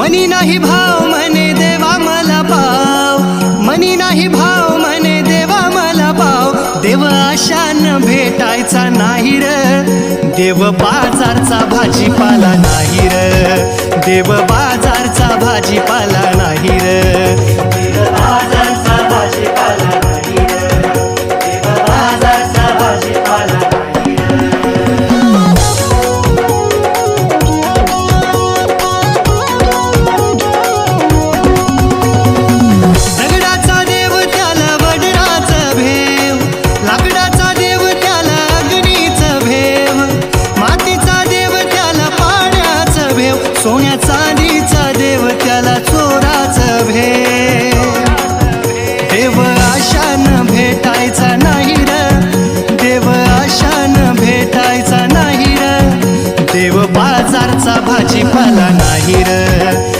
मनी नाही भाव म्हणे देवा मला पाव. मनी नाही भाव म्हणे देवा मला पाव. देव आशान भेटायचा नाही र. देव बाजारचा भाजीपाला नाही र. देव बाजारचा भाजीपाला चांदीचा देव त्याला चोराच भे देव आशान भेटायचा नाही र. देव आशान भेटायचा नाही र. देव बाजारचा भाजीपाला नाही र.